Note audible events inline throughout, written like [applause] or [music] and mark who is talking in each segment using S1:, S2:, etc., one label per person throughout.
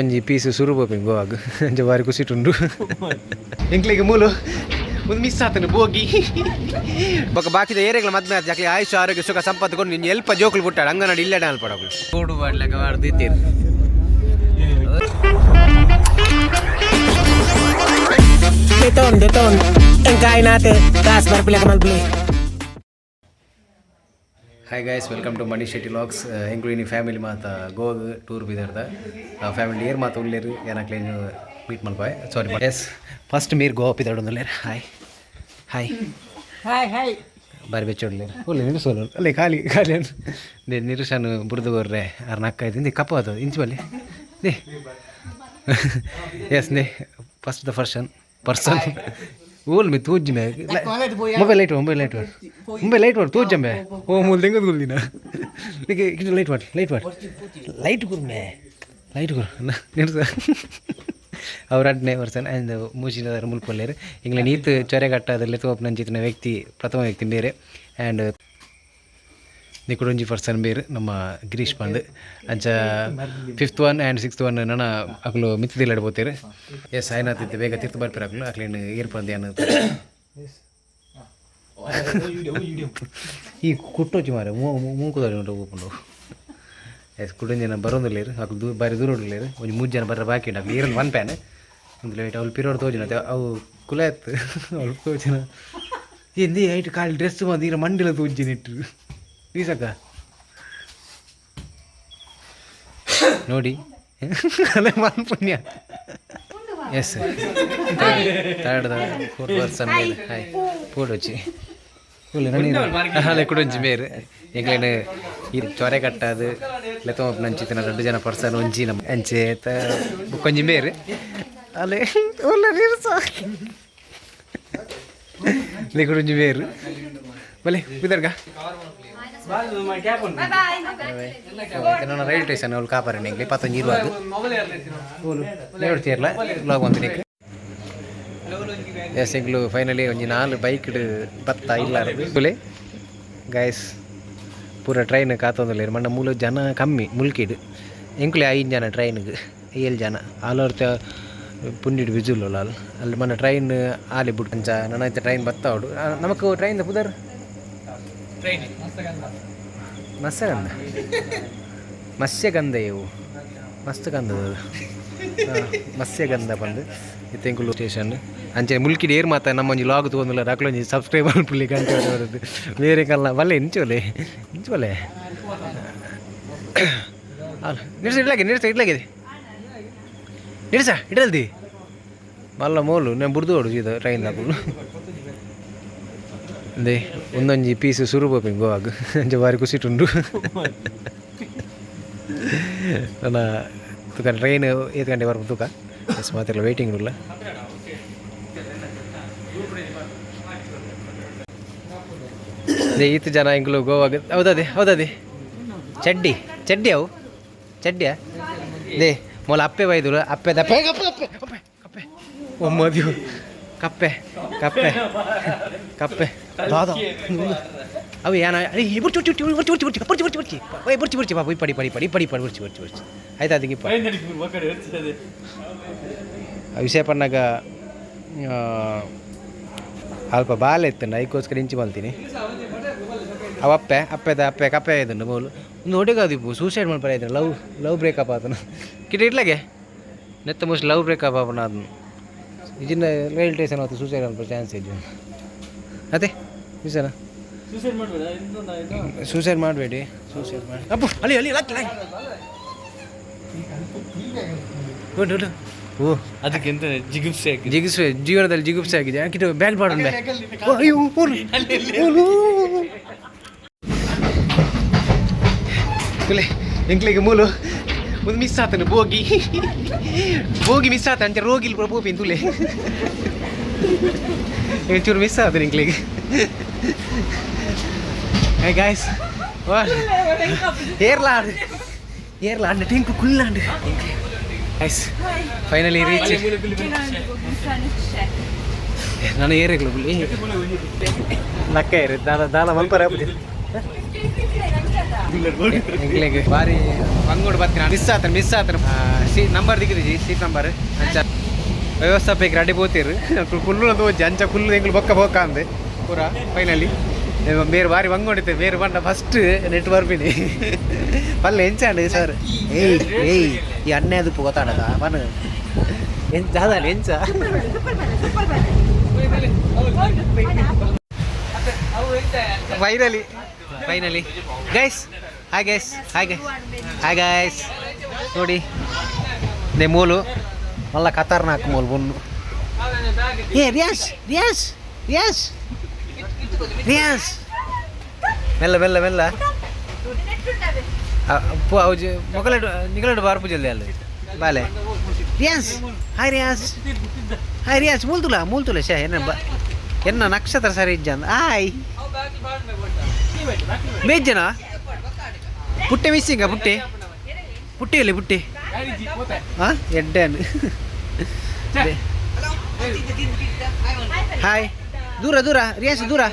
S1: ಒಂಜಿ ಪೀಸ್ ಸುರು ಬೋಪಿಂಗ್ ಗೋವಾಗ್ ಅಂಚ ಬಾರಿ ಕುಸಿಟುಂಡು ಎಂಕ್ಲಿಗೆ ಮೂಲು ಒಂದು ಮಿಸ್ ಆತನು ಬೋಗಿ ಬೊಕ ಬಾಕಿದ ಏರಿಯಾಗಳ ಮದ್ಮೆ ಆತ ಯಾಕೆ ಆಯುಷ ಆರೋಗ್ಯ ಸುಖ ಸಂಪತ್ತು ಕೊಂಡು ನಿನ್ನ ಎಲ್ಪ ಜೋಕುಲು ಬಿಟ್ಟಾಡ ಅಂಗನಡಿ ಡಾಲ್ ಅಲ್ಪಡಗಳು ಕೂಡು ಮಾಡ್ಲಕ್ಕ ಮಾಡ್ದಿತ್ತೀರಿ
S2: Deton, deton. Engkain natin. Taas, marpila ka mag-play.
S1: Hi guys welcome to Mani Shetty vlogs ಎಂಕ್ಲು ಇನಿ ಫ್ಯಾಮಿಲಿ ಮಾತ? ಗೋಗ್ ಟೂರ್ ಬಿದರ್ದ ಫ್ಯಾಮಿಲಿ ಏರ್ ಮಾತ ಉಳ್ಳೇರು ಏನಕ್ಲೆ ಮೀಟ್ ಮಲ್ಪಾಯ್ ಸಾರಿ ಎಸ್ ಫಸ್ಟ್ ಮೀರ್ ಗೋವಾ ಪಿದಾಡ್ ಹಾಯ್ ಹಾಯ್
S2: ಹಾಯ್ ಹಾಯ್.
S1: ಬಾರಿ ಬೆಚ್ಚೊಡ್ಲೇರು ಒಳ್ಳೆ ನಿರುಸೋಲು ಅಲ್ಲೇ ಖಾಲಿ ಖಾಲಿ ದೇ ನಿರುಸನು ಬುಡ್ದು ಬರ್ರೆ ಅರ್ ನಕ್ಕ ಕಪ್ಪು ದೇ ಕಪ್ಪ ಅದು ಇಂಚು ಬಲ್ಲಿ they yes they first the person person ಓಲ್ ಮಿ ತೋಜ್ಮೆ mobile light mobile light mobile light ಮಾಡಿ ತೋಜಂಬೆ ಓ ಮೂಲ್ ತೆಗೆದು ಕೊಲ್ಲಿನ ನಿಮಗೆ ಇದು ಲೈಟ್ ಮಾಡಿ ಲೈಟ್ ಮಾಡಿ ಲೈಟ್ ಗುರ್ಮೆ ಲೈಟ್ ಗುರು ನಿಲ್ಸ ಅವ್ರ ಹದಿನೈದು ವರ್ಷನ ಅಂದ ಮೂಜಿನ ಮುಲ್ಪಲ್ಲೇರು ಇಂಗ್ಲೆಂಡ್ ಈತ್ ಚೊರೆ ಕಟ್ಟದಲ್ಲಿ ತೋಪು ನಂಜಿತ್ತಿನ ವ್ಯಕ್ತಿ ಪ್ರಥಮ ವ್ಯಕ್ತಿ ಬೇರೆ ಆ್ಯಂಡ್ ನಿಕುಡೊಂಜಿ ಪರ್ಸನ್ ಬೇರ್ ನಮ್ಮ ಗಿರೀಶ್ ಪಂದ್ ಅಂಚ fifth one and sixth one ನನ್ನ ಅಕ್ಲು ಮಿತ್ತಿದಿಲ್ಲ ಬೋತೀರು ಎಸ್ ಸಾಯಿನಾಥ್ ಇತ್ತು ಬೇಗ ತಿರ್ತು ಬರ್ಪಿರ ಅಕ್ಲು ಅಕ್ಲೇನು ಏರ್ ಅನ್ನೋ ಈ ಕುಟ್ಟೋಚಿ ಮಾರೆ ಮೂಕುದಾರಿ ಉಂಟು ಹೋಗ್ಕೊಂಡು ಎಸ್ ಕುಟುಂಬ ಜನ ಬರೋದಿಲ್ಲೇರು ಅಕ್ಲು ದೂ ಬಾರಿ ದೂರ ಹೊಡ್ಲೇರು ಒಂದು ಮೂರು ಜನ ಬರ ಬಾಕಿ ಉಂಟು ಅಕ್ಲು ಏರಲ್ಲಿ ಒನ್ ಪ್ಯಾನ್ ಒಂದು ಲೈಟ್ ಅವ್ಳು ಪಿರೋಡ್ ತೋಜಿನ ಅವು ಕುಲ ಎತ್ತು. [laughs] ಅವ್ಳು ತೋಜಿನ. ಎಂದಿ ಐಟ್ ಕಾಲು ಡ್ರೆಸ್ ಬಂದು ಈಗ ಮಂಡಿಲ ತೋಜಿನ ப்ளீஸ் அக்கா. ನೋಡಿ ಅಲ್ಲೇ ಮಾನ್ ಪುಣ್ಯ ಎಸ್ ಥರ್ಡ್ ಫೋರ್ ಪರ್ಸನ್ ಮೇಲೆ ಹಾಯ್ போடுச்சு இல்லை நாளை குடிஞ்சு பேர். எங்களை இது சொரை கட்டாது. இல்லை தோப்பு நினச்சி தின ரெண்டு ஜன பர்சன் ஒஞ்சி நம்ம அஞ்சு கொஞ்சம் பேர். அல்ல உள்ள நிறுத்தா இல்லை குடிஞ்சு பேர். பலே இதற்கா ನಾನು ರೈಲ್ವೆ ಸ್ಟೇಷನ್ ಅವ್ಳು ಕಾಪಾರ ನಿಂಗೆ ಇಪ್ಪತ್ತೊಂದು ಇರುವಾಗ ನೋಡ್ತೀರಲ್ಲ ಬ್ಲಾಗ್ ಬಂತು ನಿಂಗೆ ಎಸ್ ಎಂಗ್ಲು ಫೈನಲಿ ಒಂಜಿ ನಾಲ್ ಬೈಕ್ ಬತ್ತ ಇಲ್ಲ ಕುಲೆ ಗಾಯಸ್ ಪೂರ ಟ್ರೈನ್ ಕಾತೊಂದುಲ್ಲೇರು ಮಂಡ ಮೂಲು ಜನ ಕಮ್ಮಿ ಮುಲ್ಕಿಡು ಎಂಕ್ಲೆ ಐದು ಜನ ಟ್ರೈನ್ಗೆ ಏಳು ಜನ. ಆಲೋರ್ತ ಪುಂಡಿಡು ಬಿಜುಲ್ ಅಲ್ಲಿ ಅಲ್ಲಿ. ಮೊನ್ನೆ ಟ್ರೈನ್ ಆಲಿ ಬಿಟ್ಟು ಅಂಚ ನನ್ನ ಟ್ರೈನ್ ಬತ್ತಾವಡು ನಮಕ್ ಟ್ರೈನ್ ಪುದರ್? ಮತ್ಸ್ಯಗಂಧ. ಮತ್ಸ್ಯಗಂಧ? ಇವು ಮಸ್ತ್ ಗಂಧದ ಮತ್ಸ್ಯಗಂಧ ಬಂದು ಇತ್ತೆಂಕುಲು ಸ್ಟೇಷನ್ ಅಂಚೆ ಮುಲ್ಕಿಡ್ ಏರ್ ಮಾತಾ? ನಮ್ಮ ಒಂಜಿ ಲಾಗ್ ತಗೊಂಡಿಲ್ಲ ರಾಕ್ಲೊಂಜಿ ಸಬ್ಸ್ಕ್ರೈಬರ್ ಪುಲ್ಲಿ ಗಂಟೆ ಬರೋದು. ಬೇರೆ ಕಲ್ಲ ಬಲ್ಲೆ ಇಂಚೋಲೆ ಇಂಚೋಲೆ ಅಲ್ಲ ನಿಡ್ಸ ಇಡ್ಲಾಗೆ ನಿಡ್ಸ ಇಡ್ಲಾಗಿದೆ ನಿಡ್ಸ ಇಡಲ್ದಿ. ಮಲ್ಲ ಮೋಲು ನಾನು ಬುರ್ದು ಹೊಡೆದು ಇದು ಟ್ರೈನ್ ಹಾಕೊಂಡು ಅದೇ ಒಂದೊಂಜಿ ಪೀಸ್ ಸುರು ಬೋಪಿಂಗ್ ಗೋವಾಗ್ ಅಂಚ ಬಾರಿ ಖುಷಿಟುಂಡು ನನ್ನ ತುಕ ಟ್ರೈನ್ ಏತ್ ಗಂಟೆ ಬರ್ಬೋದು ತೂಕ ಎಸ್ ಮಾತ್ರ ವೇಟಿಂಗ್ ಇಲ್ಲ ಅದೇ ಈತ ಜನ ಇಂಗ್ಲು ಗೋವಾಗ ಹೌದದೆ ಹೌದದೆ ಚಡ್ಡಿ ಚಡ್ಡಿ ಅವು ಚಡ್ಡಿಯಾ ದೇ ಮೊಲ ಅಪ್ಪೆ ಬೈದ್ರು ಅಪ್ಪೆ ದಪ್ಪೆ ಅಪ್ಪೆ ಅಪ್ಪೆ ಕಪ್ಪೆ ಕಪ್ಪೆ ಕಪ್ಪೆ. ದಾದ ಅವು ಏನ ಬರ್ಚಿ ಬರ್ಚಿ ಬರ್ಚಿ ಬರ್ಚಿ ಬರ್ಚಿ ಬರ್ಚಿ ಬರ್ಚಿ ಓಯ್ ಬರ್ಚಿ ಬರ್ಚಿ ಬಾಬು ಪಡಿ ಪಡಿ ಪಡಿ ಪಡಿ ಪಡಿ ಬರ್ಚಿ ಬರ್ಚಿ ಬರ್ಚಿ. ಆಯ್ತಾ ಅದಕ್ಕೆ ವಿಷಯಪಣ್ಣಾಗ ಅಲ್ಪ ಬಾಲೆ ಇತ್ತು ಐಕೋಸ್ಕರ ಇಂಚಿ ಬಲ್ತೀನಿ. ಅವ ಅಪ್ಪೆ ಅಪ್ಪೆದ ಅಪ್ಪೆ ಕಪ್ಪೆ ಇದನ್ನು ಬೌಲು. ಒಂದು ಹೊಡೆಗಾದಿಪ್ಪು ಸೂಸೈಡ್ ಮಾಡ್ಬಾರ ಲವ್ ಲವ್ ಬ್ರೇಕಪ್ ಆತನು. ಕಿಟ ಇಡ್ಲಾಗೆ? ನೆತ್ತ ಮೋಸ್ಟ್ ಲವ್ ಬ್ರೇಕಪ್ ಆಪನ ಅದನ್ನು ಇದನ್ನ ರೈಲ್ ಸ್ಟೇಷನ್ ಆಯ್ತು ಸೂಸೈಡ್ ಮಾಡ್ಬೋ ಚಾನ್ಸ್ ಇದೆ. ಅದೇ ವಿಷಯನ? ಸೂಸೈಡ್ ಮಾಡಬೇಡಿ ಸೂಸೈಡ್ ಮಾಡಿ. ಅಪ್ಪು ಅಲ್ಲಿ ಅಲ್ಲಿ ಲಕ್ ಲೈ ಓ
S3: ಅದಕ್ಕೆಂತ ಜಿಗುಪ್ಸೆ
S1: ಜಿಗುಪ್ಸೆ ಜೀವನದಲ್ಲಿ ಜಿಗುಪ್ಸೆ ಆಗಿದೆ. ಯಾಕಿಟ್ಟು ಬ್ಯಾಗ್ ಓಲು. ಕುಲೆ ಎಂಕ್ಲಿಗೆ ಮೂಲು. ಒಂದು ಮಿಸ್ ಆತನು ಬೋಗಿ ಬೋಗಿ ಮಿಸ್ ಆತ ಅಂಚೆ ರೋಗಿಲ್ ಬೋಪಿ ತುಲೆ ಚೂರು ಮಿಸ್ ಆತನು ಎಂಕ್ಲಿಗೆ ಏ ಗಾಯ್ಸ್ ಏರ್ಲಾಡ್. ಟೆಂಕು ಕುಲ್ಲ ಆಂಡ್. ಗೈಸ್ ಫೈನಲಿ ರೀಚ್ ನಾನು ಏರಿಗಳು ಬುಲ್ಲಿ ನಕ್ಕ ಏರಿ ದಾಲ ದಾಲ ಮಲ್ಪರ ಬಾರಿ ಮಂಗೋಡ್ ಬರ್ತೀನಿ ಮಿಸ್ ಆತನ ಮಿಸ್ ಆತನ ಸೀಟ್ ನಂಬರ್ ದಿಕ್ಕಿರಿ ಜಿ ಸೀಟ್ ನಂಬರ್ ಅಂಚ ವ್ಯವಸ್ಥಾಪಕ ರೆಡಿ ಪೋತೀರು ಫುಲ್ ತೋಜಿ ಅಂಚ ಕುಲ್ಲು ಎಂಗ್ಳು ಬೊಕ್ಕ ಬೊಕ್ಕ ಅಂದೆ ಪೂರ ಫೈನಲಿ ಬೇರೆ ಬಾರಿ ಮಂಗೋಡಿತೆ ಬೇರೆ ಬಂಡ ಫಸ್ಟ್ ನೆಟ್ವರ್ಕ್ ಬಿನಿ ಪಲ್ಲೆ ಎಂಚಾಂಡಿ ಸರ್ ಏಯ್ ಏಯ್ ಈ ಅಣ್ಣೆ ಅದು ಗೊತ್ತಾಡದ ಮನು ಎಂಚ ಅದಲ್ಲ ಎಂಚ finally finally guys hi guys hi guys hi guys ನೋಡಿ ದೇ ಮೂಲು. ಮಲ್ಲ ಖತರ್ನಾಕ್ ಮೂಲು ಬೊನ್ನು ಏ ರಿಯಾಸ್ ರಿಯಾಸ್ ರಿಯಾಸ್ ರಿಯಾಸ್ ಮೆಲ್ಲ ಮೆಲ್ಲ ಮೆಲ್ಲ. ಮೊಗಲಿಡು ನಿಗಲಡು ಬಾರ್ಪು ಜಲ್ದಿ ಅಲ್ಲಿ ಬಾಲೆ. ರಿಯಾಸ್ ಹಾಯ್ ರಿಯಾಸ್ ಹಾಯ್ ರಿಯಾಸ್ ಮೂಲ್ತುಲ ಮೂಲ್ತುಲ ಶಾ, ಎನ್ನ ಎನ್ನ ನಕ್ಷತ್ರ ಸರಿ ಇಜ್ಜ ಆಯ್ ಬೇಜ್ಜನ ಪುಟ್ಟೆ ಮಿಸ್ಸಿಂಗ ಪುಟ್ಟೆ ಪುಟ್ಟಿಯಲ್ಲಿ ಪುಟ್ಟಿ ಹಾಂ ಎಡ್ಡೇನು ಹಾಯ್ ದೂರ ದೂರ ರಿಯಾಸ್ ದೂರ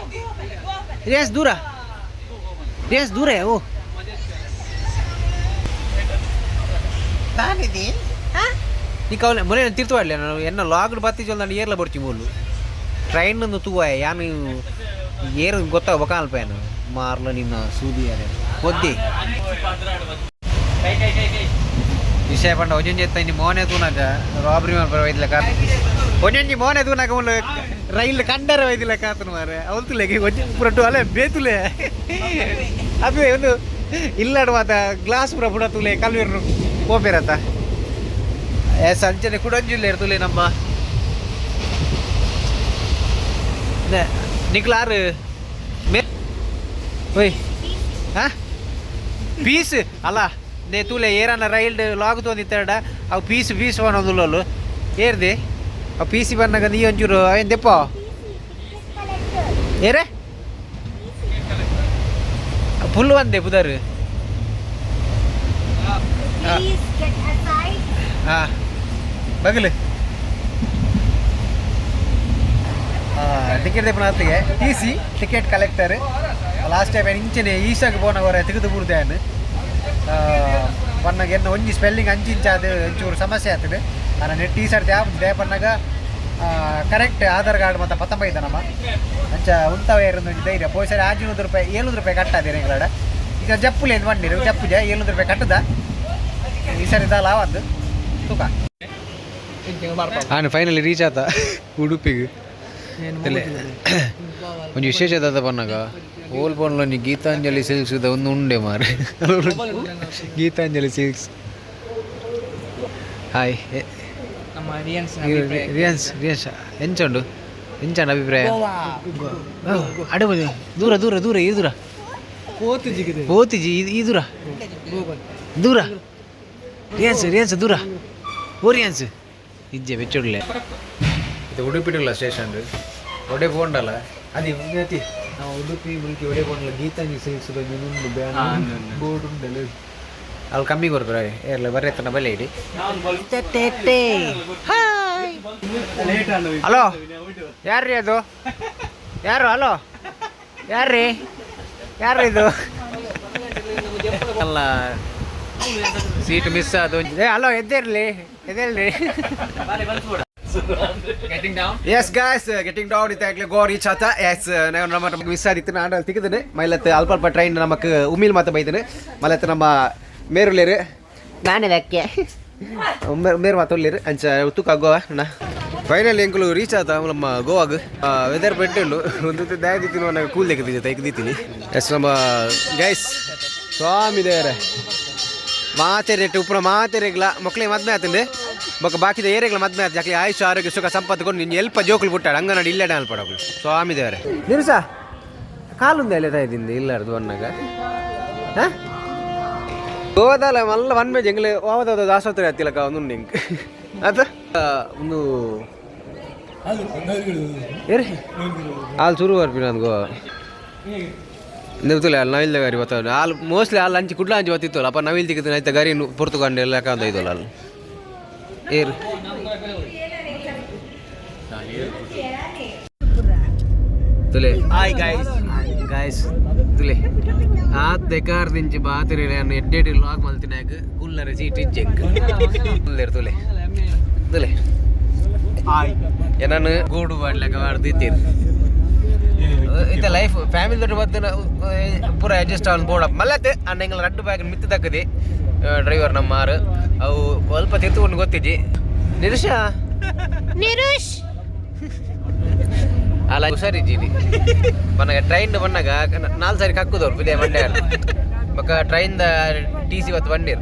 S1: ರಿಯಾಸ್ ದೂರ ರಿಯಾಸ್ ದೂರ ಓ నీకు కావాలి మొన్న నేను తిరుతువాడలే నేను ఎన్న లాగుడు బత్తి చల్లండి ఏర్ల పడుచు మూలు ట్రైన్ నుండి తూవాయ యాను ఏరు గొత్త ఒక అల్పాను మార్లో నిన్న సూది అని పొద్ది ವಿಷಯ ಪಂಡ ಒಂಜೊಂಜಿ ಎತ್ತ ಇನ್ನು ಮೋನೆ ತೂನಾಗ ರಾಬ್ರಿ ಮಾಡ್ಬಾರ ವೈದ್ಯಲ ಕಾರ್ ಒಂಜೊಂಜಿ ಮೋನೆ ತೂನಾಗ ಮುಳ್ಳು ರೈಲ್ ಕಂಡರ ವೈದ್ಯಲ ಕಾತನು ಮಾರೆ ಅವಲ್ತುಲೆ ಒಂಜಿ ಪುರಟ್ಟು ಅಲೆ ಬೇತುಲೆ ಅದು ಒಂದು ಇಲ್ಲಾಡು ಮಾತ ಗ್ಲಾಸ್ ಪುರ ಪುಡ ತುಲೆ ಕಲ್ವಿರ್ನು ಪೋಪೇರತ್ತ ಏ ಸಂಚನೆ ಕುಡಂಜಿಲ್ಲ ಇರ್ತುಲೆ ನಮ್ಮ ನಿಕ್ಲಾರು ಮೇ ಓಯ್. ಹಾ? ಪೀಸ್? ಅಲ್ಲ ದೇ ತೂಲೆ ಏರನ ರೈಲ್ಡ್ ಲಾಗ್ ತೋಂದಿತ್ತಡ ಅವು ಪೀಸ್ ಪೀಸ್ ಅನ್ನೋದುಲ್ಲಲು ಏರ್ದೆ? ಅವು ಪೀಸಿ ಬನ್ನಾಗ ನೀ ಒಂಚೂರು, ಏನು ದೆಪ್ಪ? ಏರೇ? ಫುಲ್ ಒಂದೇ ಪುದರ್ ಹಾಂ. ಬಗಲು. ಟಿಕೆಟ್ ದೆಪ್ಪನ ಹೊತ್ತಿಗೆ. T C ticket collector last time ಇಂಚಿನ ಈಸಾಗಿ ಹೊರ ತೆಗೆದು ಬಿಡ್ದೇನು ಪನ್ನಗ ಎನ್ನ ಒಂಜಿ ಸ್ಪೆಲ್ಲಿಂಗ್ ಅದು ಒಂಚೂರು ಸಮಸ್ಯೆ ಆಗ್ತದೆ ನಾನು ನೆಟ್ ಈ ಸರ್ತಿ ಆಪ್ ದೇ ಪನ್ನಗ ಕರೆಕ್ಟ್ ಆಧಾರ್ ಕಾರ್ಡ್ ಮತ್ತು ಪತ್ತೊಂಬೈದು ನಮ್ಮ ಅಂಚ ಉಂತವ ಒಂದು ಧೈರ್ಯ ಪೋಯ್ ಸರಿ ಆಜಿನೂರು ರೂಪಾಯಿ ಏಳ್ನೂರು ರೂಪಾಯಿ ಕಟ್ಟಾದೆ ರೆಗ್ಯುಲರ್ ಈಗ ಜಪ್ಪುಲೆ ಏನು ಬಂದಿರು ಜಪ್ಪುಜ ಏಳ್ನೂರು ರೂಪಾಯಿ ಕಟ್ಟದ ಈ ಸರಿ ದಾಲ ಒಂದು ತೂಕ ಆನ್ ಫೈನಲಿ ರೀಚ್ ಆತ ಉಡುಪಿಗೆ ಒಂದು ವಿಶೇಷ ದಾದ ಪನ್ನಾಗ ಓಲ್ ಬೋನ್ಲೊಂದು ಗೀತಾಂಜಲಿ ಸಿಲ್ಕ್ಸ್ ಒಂದು ಉಂಡೆ ಮಾರೆ. ಗೀತಾಂಜಲಿ ಸಿಲ್ಕ್ಸ್. ಹಾಯ್
S3: ರಿಯನ್ಸ್
S1: ರಿಯಾನ್ಸ್ ರಿಯಾನ್ಸ್ ಎಂಚುಂಡು ಎಂಚಂಡ ಅಭಿಪ್ರಾಯ? ಅಡಬದಿ ದೂರ ದೂರ ದೂರ ಈ ದೂರ. ಓತಿಜಿ ಈ ದೂರ. ದೂರ. ರಿಯಾನ್ಸ್ ರಿಯಾನ್ಸ್ ದೂರ. ಓ ರಿಯಾನ್ಸ್. ಇಜ್ಜೆ ಬೆಚ್ಚುಡ್ಲೆ. ಇದು ಉಡುಪಿಟಿಲ್ಲ ಸ್ಟೇಷನ್ ಒಡೆ ಬೋಂಡಲ್ಲ ಅದು ಇವತ್ತಿ ನಾವು ಉಡುಪಿ ಮುಲ್ಕಿ ಒಡೆ ಬೋಂಡಲ್ಲ ಗೀತಾಂಜಿ ಸಿಲ್ಕ್ಸ್ ಇನ್ನೊಂದು ಬ್ಯಾನ್ ಬೋರ್ಡ್ ಉಂಟಲ್ಲ ಅಲ್ಲಿ ಕಮ್ಮಿ ಕೊಡ್ತಾರೆ ಏರ್ಲೆ ಬರೀ ತನ ಬಲೆ ಇಡಿ ಹಲೋ ಯಾರ್ರಿ ಅದು? ಯಾರು? ಹಲೋ ಯಾರ್ರಿ? ಯಾರು ಇದು? ಅಲ್ಲ ಸೀಟ್ ಮಿಸ್ ಅದು ಏ ಹಲೋ ಎದ್ದಿರ್ಲಿ. ಎದ್ದೇಳ್ರಿ ಎಸ್ ಗಾಯ್ಸ್ ಗೆಟಿಂಗ್ ಡೌನ್ ಇತ್ತಾಗ್ಲಿ ಗೋ ರೀಚ್ ಆತ ಎಸ್ ನಾವು ನಮ್ಮ ನಮಗೆ ಮಿಸ್ ಆದಿತ್ತು ನಾನು ಅಲ್ಲಿ ತಿಕ್ಕಿದ್ದೇನೆ ಮೈಲತ್ತು ಅಲ್ಪ ಅಲ್ಪ ಟ್ರೈನ್ ನಮಕ್ ಉಮಿಲ್ ಮಾತ ಬೈದೇನೆ ಮಲತ್ತು ನಮ್ಮ ಮೇರುಲೇರು ನಾನೇ ವ್ಯಾಕ್ಯ [laughs] ಮೇರು ಮಾತೊಳ್ಳಿರು ಅಂಚ ತೂಕ ಗೋವಾ ಅಣ್ಣ. ಫೈನಲ್ ಎಂಕುಲು ರೀಚ್ ಆತ ನಮ್ಮ ಗೋವಾಗ್. ವೆದರ್ ಬೆಟ್ಟುಂಡು ಒಂದು ದಾಯ ದಿತ್ತಿನ ನನಗೆ ಕೂಲ್ ತೆಗೆದಿದ್ದೆ ತೆಗೆದಿತ್ತೀನಿ ಎಸ್ ನಮ್ಮ ಗೈಸ್ ಸ್ವಾಮಿ ದೇವರೇ ಮಾತೆ ರೇಟ್ ಉಪ್ಪುನ ಮಾತೆ ರೇಗ್ಲ ಮಕ್ಕಳಿಗೆ ಮದ್ಮೆ ಆತಂಡೆ ಬೊಕ್ಕ ಬಾಕಿದ ಏರಿಯಾಗಳ ಮದ್ಮೆ ಆಯ್ತು ಯಾಕೆ ಆಯುಷ ಆರೋಗ್ಯ ಸುಖ ಸಂಪತ್ತು ಕೊಂಡು ನಿನ್ನ ಎಲ್ಪ ಜೋಕುಲು ಬಿಟ್ಟಾಡ ಇಲ್ಲೇ ಇಲ್ಲಡೆ ಅಲ್ಪಡಗಳು ಸ್ವಾಮಿ ದೇವರೇ. ನಿರುಸ ಕಾಲುಂದ ಎಲ್ಲ ತಾಯ್ದಿಂದ ಇಲ್ಲಾರ್ದು ಅನ್ನಾಗ. ಹಾಂ? ಗೋವಾದಲ್ಲ ಮಲ್ಲ ವನ್ಮೆ ಜಂಗ್ಲೆ ಹೋದ ಆಸ್ಪತ್ರೆ ಹತ್ತಿಲಕ್ಕ ಒಂದು ನಿಂಗೆ. ಅದ? ಒಂದು ಏರಿ? ಹಾಲು ಶುರು ಬರ್ಬಿ ನನಗೂ. ನಿಲ್ತಿಲ್ಲ ಅಲ್ಲಿ ನವಿಲ್ದ ಗಾರಿ ಬರ್ತಾವೆ. ಹಾಲು ಮೋಸ್ಟ್ಲಿ ಹಾಲು ಹಂಚಿ ಕುಡ್ಲ ಹಂಚಿ ಬತ್ತಿತ್ತು ಅಪ್ಪ ನವಿಲ್ ತಿಕ್ಕಿದ್ರೆ ಆಯ್ತಾ ಗರಿ ಪುರ್ತುಕೊಂಡು ಎಲ್ಲ ಕಾಂತ ಇದ್ದಲ್ಲ ಅಲ್ಲಿ ಏರು ತಲೆ
S3: ಹಾಯ್ ಗೈಸ್
S1: ಗಾಯ್ಸ್ ತುಲೆ ಆತ್ ದೆಕಾರ್ ದಿಂಚಿ ಬಾತಿರಿ ನಾನು ಎಡ್ಡೆಡಿ ಲಾಗ್ ಮಲ್ತಿನಾಗ ಕುಲ್ಲರ ಚೀಟಿ ಜಂಕ್ ಕುಲ್ಲೇರ್ ತುಲೆ ತುಲೆ ಏನನ್ನು ಗೂಡು ಮಾಡ್ಲಾಕ ಮಾಡ್ದಿತ್ತೀರಿ ಇತ್ತೆ ಲೈಫ್ ಫ್ಯಾಮಿಲಿ ದೊಡ್ಡ ಬತ್ತಿನ ಪೂರ ಅಡ್ಜಸ್ಟ್ ಆನ್ ಬೋರ್ಡ್ ಮಲ್ಲತ್ತೆ ಅಣ್ಣ ಹಿಂಗೆ ರಡ್ಡು ಬ್ಯಾಗ್ ಮಿತ್ತು ದಕ್ಕದಿ ಡ್ರೈವರ್ ನಮ್ಮ ಮಾರು ಅವು ಸ್ವಲ್ಪ ತಿರ್ತ್ಕೊಂಡು ಗೊತ್ತಿದ್ದಿ. ನಿರುಷ?
S4: ನಿರುಷ್!
S1: ಅಲ್ಲ ಹುಷಾರಿದ್ದೀನಿ ಬನ್ನಾಗ ಟ್ರೈನ್ ಬಂದಾಗ ನಾಲ್ಕು ಸಾರಿ ಕಕ್ಕುದವ್ರು ಪಿದೆ ಮಂಡ್ಯ ಮಕ್ಕ ಟ್ರೈನ್ದ ಟಿ ಸಿ ಇವತ್ತು ಬಂದಿರು.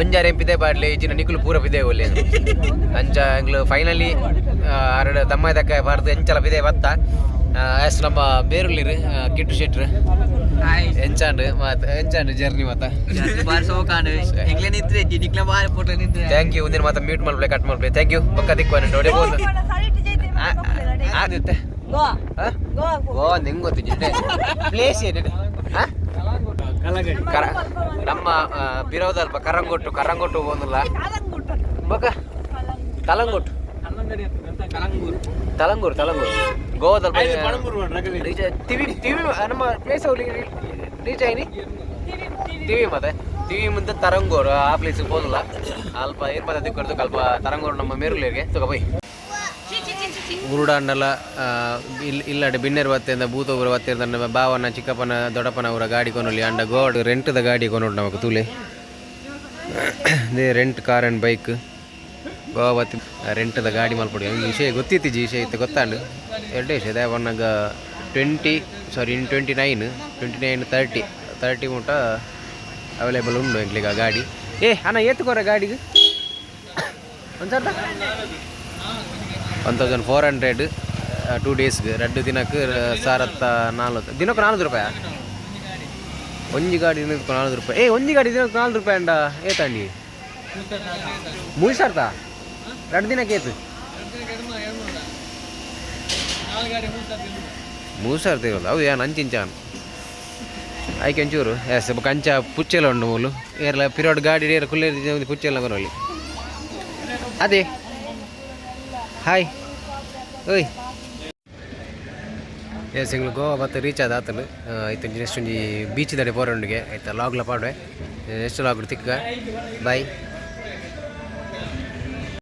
S1: ಒಂಜಾರಿ ಏನು ಪಿದೆ ಬಾಡ್ಲಿ ಜಿನ ನಿಕ್ಲು ಪೂರ ಪಿದೆ ಒಲ್ಲೆ ಅಂಚ ಎಂಗ್ಲು ಫೈನಲಿ ಎರಡು ತಮ್ಮ ದಕ್ಕ ಬಾರ್ದು ಎಂಚಲ ಪಿದೆ ಬತ್ತ. ಎಸ್ ನಮ್ಮ ಬೇರುಳ್ಳಿರು ಕಿಟ್ಟು ಶೆಟ್ರ. ಎಂಚಾಂಡ್ ಮಾತು ಎಂಚಾಂಡ್ ಜರ್ನಿ ಮಾತ
S3: ಬಾರಿ ಸೋಕಾಂಡ್ ಎಂಗ್ಲೆ ನಿಂತ್ರೆ ನಿಕ್ಲ ಬಾರಿ ಫೋಟೋ ನಿಂತ್ರೆ.
S1: ಥ್ಯಾಂಕ್ ಯು ಒಂದಿನ ಮಾತ ಮ್ಯೂಟ್ ಮಾಡ್ಬಿಡಿ ಕಟ್ ಮಾಡ್ಬಿಡಿ ಥ್ಯಾಂಕ್ ಯು ಪಕ್ಕ ದಿಕ್ಕು ನೋಡಿ ಹೋದ ಆದಿತ್ತೆ. ಓ ನಿಂಗೆ ಗೊತ್ತಿದ್ದೆ ಪ್ಲೇಸ್ ಏನಿದೆ? ಹಾ? ಕರ ನಮ್ಮ ಬಿರೋದಲ್ಪ ಕರಂಗೊಟ್ಟು ಕರಂಗೊಟ್ಟು ಹೋಗಲ್ಲ ಬಕ ತಲಂಗೊಟ್ಟು. ತಲಂಗೂರು ತಲಂಗೂರು. ಗೋವಾದಲ್ಲಿ ರೀಚ್ ತಿವಿ ತಿವಿ ನಮ್ಮ ಪ್ಲೇಸ್ ಅವ್ರಿಗೆ ರೀಚ್ ಆಯ್ನಿ ತಿವಿ ಮತ್ತೆ ತಿವಿ ಮುಂದೆ ತರಂಗೂರು ಆ ಪ್ಲೇಸಿಗೆ ಹೋಗಲ್ಲ ಅಲ್ಪ ಏರ್ಪದ ದಿಕ್ಕೊಡ್ದು ಅಲ್ಪ ತರಂಗೂರು ನಮ್ಮ ಮೇರುಲಿಗೆ. ತಗೋಬೈ ಉರುಡಾಂಡಲ ಇಲ್ಲ ಇಲ್ಲಾಡೆ ಬಿನ್ನೆರ್ ಬತ್ತೆಂದ ಭೂತೋಪುರ ವತ್ತೆಯಿಂದ ನಮ್ಮ ಬಾವನ ಚಿಕ್ಕಪ್ಪನ ದೊಡ್ಡಪ್ಪನ ಅವರ ಗಾಡಿ ಕೊನೊಲಿ ಅಂಡ ಗೋಡ್ ರೆಂಟ್ದ ಗಾಡಿ ಕೊನೋಡು ನಮಗೆ ತೂಲೆ. They rent car and bike. Goa ರೆಂಟದ ಗಾಡಿ ಮಲ್ಪಡಿ ಈ ವಿಷಯ ಗೊತ್ತಿತ್ತಿ ವಿಷಯ ಇತ್ತು ಗೊತ್ತಾಂಡು ಎರಡೇ ವಿಷಯ, ಅದೇ ಒನ್ನಾಗ twenty sorry in twenty nine twenty nine thirty thirty ಮುಟ available ಉಂಡು ಎಂಕ್ಲಿಗ ಗಾಡಿ. ಏ, ಅಣ್ಣ, ಏತುಕೋರ ಗಾಡಿಗೆ? ಒಂದು ಸರ್ತ one thousand four hundred two ಡೇಸ್ಗೆ ಎರಡು ದಿನಕ್ಕೆ ಸಾರತ್ತ ನಾಲ್ಕು ದಿನಕ್ಕೆ ನಾಲ್ಕು ರೂಪಾಯ? ಒಂಜಿ ಗಾಡಿ ದಿನಕ್ಕೆ ನಾಲ್ಕು ರೂಪಾಯಿ. ಏ, ಒಂಜಿ ಗಾಡಿ ದಿನಕ್ಕೆ ನಾಲ್ಕು ರೂಪಾಯಿ ಅಂಡ ಏ ಮೂರು ಎರಡು ದಿನಕ್ಕೆ ಏತು ಮೂರು ಸಾವಿರ ಇರೋದು ಹೌದು ಏನು ಅಂಚಿಂಚಾನು ಆಯ್ಕೆ ಒಂಚೂರು. ಎಸ್ ಕಂಚ ಪುಚ್ಚೆಲ್ಲ ಉಂಡು ಮೂಲು. ಏರ್ಲ ಪಿರೋಡ್ ಗಾಡಿ ಏರ್ ಕುಲ್ಲೆ ಪುಚ್ಚೆಲ್ಲ ಬರೋಲಿ ಅದೇ. ಹಾಯ್ ಓಯ್. ಎಸ್ ಹಿಂಗ್ಳು ಗೋವಾ ಮತ್ತೆ ರೀಚ್ ಆದ ಆತಲು ಆಯ್ತು ನೆಕ್ಸ್ಟ್ ಒಂಜಿ ಬೀಚ್ ದಡೆ ಪೋರೊಂಡಿಗೆ. ಆಯ್ತಾ ಲಾಗ್ಲ ಪಾಡ್ವೆ. ನೆಕ್ಸ್ಟ್ ಲಾಗ್ ತಿಕ್ಕ ಬಾಯ್